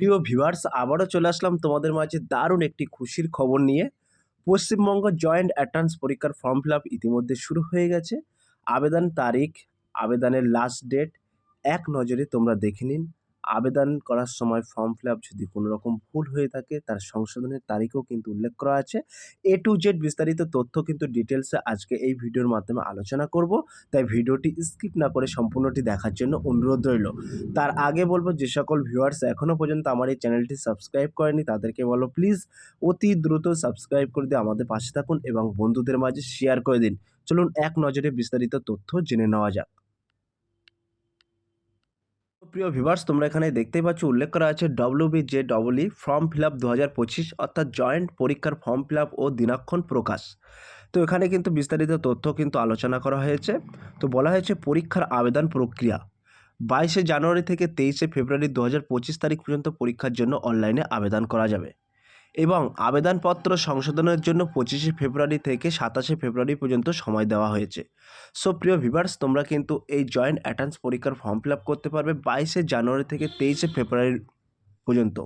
প্রিয় ভিভার্স আবারও চলে আসলাম তোমাদের মাঝে দারুণ একটি খুশির খবর নিয়ে। পশ্চিমবঙ্গ জয়েন্ট অ্যাটান্স পরীক্ষার ফর্ম ফিল ইতিমধ্যে শুরু হয়ে গেছে। আবেদন তারিখ, আবেদনের লাস্ট ডেট এক নজরে তোমরা দেখে নিন। আবেদন করার সময় ফর্ম ফিল আপ যদি কোনো রকম ভুল হয়ে থাকে, তার সংশোধনের তারিখও কিন্তু উল্লেখ করা আছে। এ টু জেড বিস্তারিত তথ্য কিন্তু ডিটেলসে আজকে এই ভিডিওর মাধ্যমে আলোচনা করব। তাই ভিডিওটি স্কিপ না করে সম্পূর্ণটি দেখার জন্য অনুরোধ রইল। তার আগে বলব, যে সকল ভিউয়ার্স এখনও পর্যন্ত আমার এই চ্যানেলটি সাবস্ক্রাইব করেনি তাদেরকে বলো প্লিজ অতি দ্রুত সাবস্ক্রাইব করে দিয়ে আমাদের পাশে থাকুন এবং বন্ধুদের মাঝে শেয়ার করে দিন। চলুন এক নজরে বিস্তারিত তথ্য জেনে নেওয়া যাক। প্রিয় ভিভার্স তোমরা এখানে দেখতেই পাচ্ছ, উল্লেখ করা আছে W B J double E form fill up দু হাজার পঁচিশ, অর্থাৎ জয়েন্ট পরীক্ষার ফর্ম ফিল আপ ও দিনাক্ষণ প্রকাশ। তো এখানে কিন্তু বিস্তারিত তথ্য কিন্তু আলোচনা করা হয়েছে। তো বলা হয়েছে পরীক্ষার আবেদন প্রক্রিয়া। বাইশে জানুয়ারি থেকে তেইশে ফেব্রুয়ারি দু হাজার পঁচিশ তারিখ পর্যন্ত পরীক্ষার জন্য অনলাইনে আবেদন করা যাবে। এবং আবেদনপত্র সংশোধনের জন্য পঁচিশে ফেব্রুয়ারি থেকে সাতাশে ফেব্রুয়ারি পর্যন্ত সময় দেওয়া হয়েছে। সো, প্রিয় ভিভার্স তোমরা কিন্তু এই জয়েন্ট অ্যাটান্স পরীক্ষার ফর্ম ফিল করতে পারবে। বাইশে জানুয়ারি থেকে তেইশে ফেব্রুয়ারি পর্যন্ত।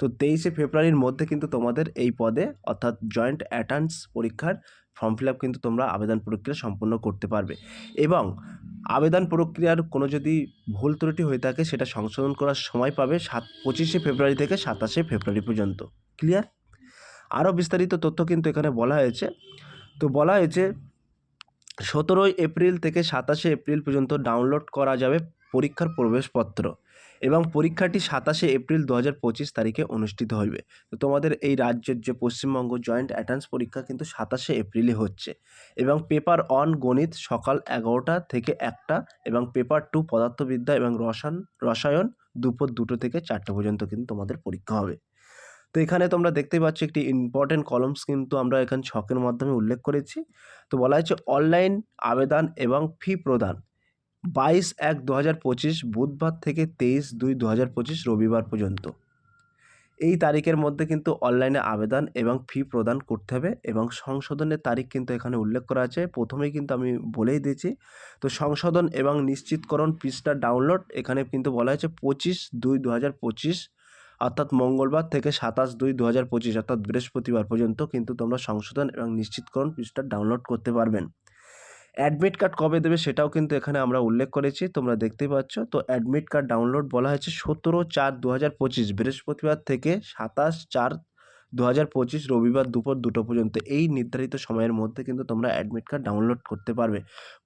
তো তেইশে ফেব্রুয়ারির মধ্যে কিন্তু তোমাদের এই পদে অর্থাৎ জয়েন্ট অ্যাটান্স পরীক্ষার ফর্ম ফিল আপ কিন্তু তোমরা আবেদন প্রক্রিয়া সম্পূর্ণ করতে পারবে। এবং আবেদন প্রক্রিয়ার কোনো যদি ভুল ত্রুটি হয়ে থাকে, সেটা সংশোধন করার সময় পাবে সাত, পঁচিশে ফেব্রুয়ারি থেকে সাতাশে ফেব্রুয়ারি পর্যন্ত। ক্লিয়ার আরও বিস্তারিত তথ্য কিন্তু এখানে বলা হয়েছে। তো বলা হয়েছে, সতেরোই এপ্রিল থেকে সাতাশে এপ্রিল পর্যন্ত ডাউনলোড করা যাবে পরীক্ষার প্রবেশপত্র। এবং পরীক্ষাটি সাতাশে এপ্রিল দু হাজার পঁচিশ তারিখে অনুষ্ঠিত হইবে। তো তোমাদের এই রাজ্যের যে পশ্চিমবঙ্গ জয়েন্ট অ্যাটান্স পরীক্ষা কিন্তু সাতাশে এপ্রিলে হচ্ছে এবং পেপার অন গণিত সকাল এগারোটা থেকে একটা এবং পেপার টু পদার্থবিদ্যা এবং রসায়ন রসায়ন দুপুর দুটো থেকে চারটে পর্যন্ত কিন্তু তোমাদের পরীক্ষা হবে। তো এখানে তোমরা দেখতে পাচ্ছ একটি ইম্পর্টেন্ট কলমস কিন্তু আমরা এখানে ছকের মাধ্যমে উল্লেখ করেছি। তো বলা হয়েছে অনলাইন আবেদন এবং ফি প্রদান। বাইশ এক দু হাজার পঁচিশ বুধবার থেকে তেইশ দুই দু হাজার পঁচিশ রবিবার পর্যন্ত। এই তারিখের মধ্যে কিন্তু অনলাইনে আবেদন এবং ফি প্রদান করতে হবে এবং সংশোধনের তারিখ কিন্তু এখানে উল্লেখ করা আছে। প্রথমেই কিন্তু আমি বলেই দিয়েছি, তো সংশোধন এবং নিশ্চিতকরণ পৃষ্ঠা ডাউনলোড এখানে কিন্তু বলা হয়েছে পঁচিশ দুই দু হাজার পঁচিশ, অর্থাৎ মঙ্গলবার থেকে সাতাশ দুই দু হাজার পঁচিশ, অর্থাৎ বৃহস্পতিবার পর্যন্ত কিন্তু তোমরা সংশোধন এবং নিশ্চিতকরণ পৃষ্ঠা ডাউনলোড করতে পারবেন। অ্যাডমিট কার্ড কবে দেবে সেটাও কিন্তু এখানে আমরা উল্লেখ করেছি, তোমরা দেখতেই পাচ্ছ। তো অ্যাডমিট কার্ড ডাউনলোড বলা হয়েছে সতেরো চার দু হাজার পঁচিশ, বৃহস্পতিবার থেকে সাতাশ চার দু হাজার পঁচিশ, রবিবার দুপুর দুটো পর্যন্ত। এই নির্ধারিত সময়ের মধ্যে কিন্তু তোমরা অ্যাডমিট কার্ড ডাউনলোড করতে পারবে।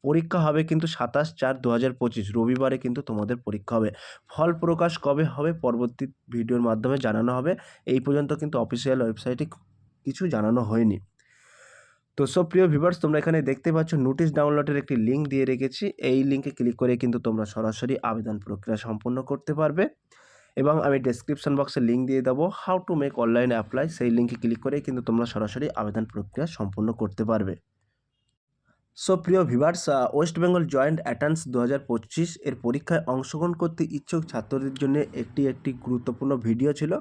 পরীক্ষা হবে কিন্তু সাতাশ চার দু হাজার পঁচিশ, রবিবারে কিন্তু তোমাদের পরীক্ষা হবে। ফল প্রকাশ কবে হবে পরবর্তী ভিডিওর মাধ্যমে জানানো হবে। এই পর্যন্ত কিন্তু অফিসিয়াল ওয়েবসাইটে কিছু জানানো হয়নি। তো সব প্রিয় ভিভার্স তোমরা এখানে দেখতে পাচ্ছ নোটিশ ডাউনলোডের একটি লিঙ্ক দিয়ে রেখেছি। এই লিঙ্কে ক্লিক করে কিন্তু তোমরা সরাসরি আবেদন প্রক্রিয়া সম্পন্ন করতে পারবে এবং আমি ডেসক্রিপশন বক্সে লিঙ্ক দিয়ে দেবো how to make online apply সেই লিঙ্কে ক্লিক করে কিন্তু তোমরা সরাসরি আবেদন প্রক্রিয়া সম্পন্ন করতে পারবে। সো প্রিয় viewers West Bengal joint entrance দু হাজার পঁচিশ এর পরীক্ষায় অংশগ্রহণ করতে ইচ্ছুক ছাত্রদের জন্য একটি একটি গুরুত্বপূর্ণ ভিডিও ছিল।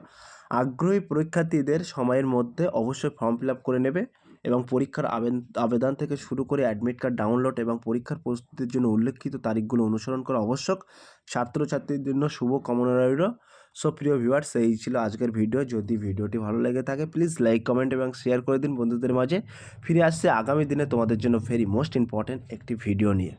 আগ্রহী পরীক্ষার্থীদের সময়ের মধ্যে অবশ্যই ফর্ম ফিল করে নেবে এবং পরীক্ষার আবেদন আবেদন থেকে শুরু করে অ্যাডমিট কার্ড ডাউনলোড এবং পরীক্ষার প্রস্তুতির জন্য উল্লেখিত তারিখগুলো অনুসরণ করা আবশ্যক। ছাত্রছাত্রীদের জন্য শুভ কামনা রইল। সো প্রিয় ভিউয়ার্স এই ছিল আজকের ভিডিও যদি ভিডিওটি ভালো লেগে থাকে প্লিজ লাইক কমেন্ট এবং শেয়ার করে দিন বন্ধুদের মাঝে। ফিরে আসছে আগামী দিনে তোমাদের জন্য ভেরি মোস্ট ইম্পর্ট্যান্ট একটি ভিডিও নিয়ে।